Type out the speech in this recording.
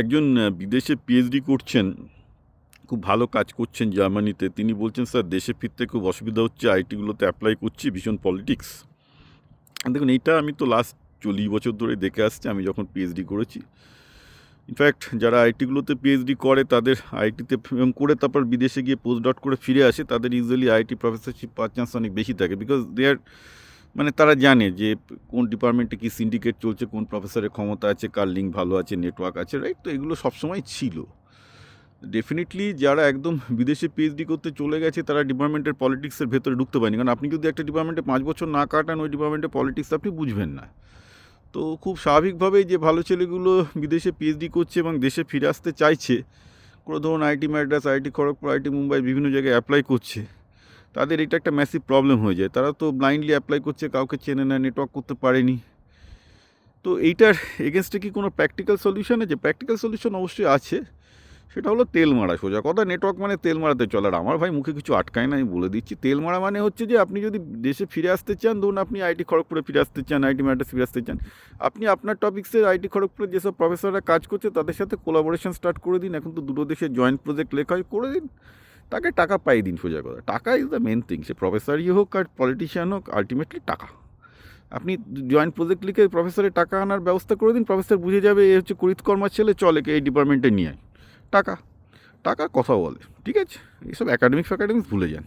একজন বিদেশে পিএইচডি করছেন, খুব ভালো কাজ করছেন জার্মানিতে, তিনি বলছেন, স্যার, দেশে ফিরতে খুব অসুবিধা হচ্ছে, আইটিগুলোতে অ্যাপ্লাই করছি, ভীষণ পলিটিক্স দেখুন এইটা আমি তো লাস্ট চল্লিশ বছর ধরে দেখে আসছি, আমি যখন পিএইচডি করেছি। ইনফ্যাক্ট যারা আইটিগুলোতে পিএইচডি করে, তাদের আইটিতে এবং করে, তারপর বিদেশে গিয়ে পোস্ট ডট করে ফিরে আসে, তাদের ইউজুয়ালি আইটি প্রফেসরশিপ পাওয়ার চান্স অনেক বেশি থাকে বিকজ দে আর মানে তারা জানে যে কোন ডিপার্টমেন্টে কী সিন্ডিকেট চলছে, কোন প্রফেসরের ক্ষমতা আছে, কার লিঙ্ক ভালো আছে নেটওয়ার্ক আছে রাইট তো এগুলো সবসময় ছিল। ডেফিনেটলি যারা একদম বিদেশে পিএইচডি করতে চলে গেছে, তারা ডিপার্টমেন্টের পলিটিক্সের ভেতরে ঢুকতে পারেনি। কারণ আপনি যদি একটা ডিপার্টমেন্টে পাঁচ বছর না কাটান, ওই ডিপার্টমেন্টে পলিটিক্স আপনি বুঝবেন না। তো খুব স্বাভাবিকভাবেই যে ভালো ছেলেগুলো বিদেশে পিএইচডি করছে এবং দেশে ফিরে আসতে চাইছে, কোনো ধরুন IIT Madras IIT Kharagpur IIT Mumbai বিভিন্ন জায়গায় অ্যাপ্লাই করছে। তাদের এটা একটা ম্যাসিভ প্রবলেম হয়ে যায়। তারা তো ব্লাইন্ডলি অ্যাপ্লাই করছে, কাউকে চেনে না নেটওয়ার্ক করতে পারেনি। তো এইটার এগেনস্টে কি কোনো প্র্যাকটিক্যাল সলিউশন আছে? প্র্যাকটিক্যাল সলিউশন অবশ্যই আছে। সেটা হলো তেল মারা সোজা কথা। নেটওয়ার্ক মানে তেল মারাতে চলে। আর আমার ভাই মুখে কিছু আটকায় না, আমি বলে দিচ্ছি। তেল মারা মানে হচ্ছে যে, আপনি যদি দেশে ফিরে আসতে চান, ধরুন আপনি আইটি খড়গপুরে ফিরে আসতে চান আইটি ম্যাড্রাস ফিরে আসতে চান, আপনি আপনার টপিক্সের আইটি খড়গপুরে যেসব প্রফেসররা কাজ করছে, তাদের সাথে কোলাবোরেশন স্টার্ট করে দিন। এখন তো দুটো দেশের জয়েন্ট প্রজেক্ট লেখা হয়, করে দিন। তাকে টাকা পাইয়ে দিন সোজা কথা টাকা ইজ দ্য মেন থিং সে প্রফেসরই হোক আর পলিটিশিয়ান হোক আলটিমেটলি টাকা। আপনি জয়েন্ট প্রজেক্ট লিখে প্রফেসরের টাকা আনার ব্যবস্থা করে দিন প্রফেসর বুঝে যাবে এ হচ্ছে করিতকর্মার ছেলে, চলে কে এই ডিপার্টমেন্টে নিয়ে টাকা। টাকা কথা বলে, ঠিক আছে? এইসব একাডেমিক ফ্যাকাডেমিক্স ভুলে যান।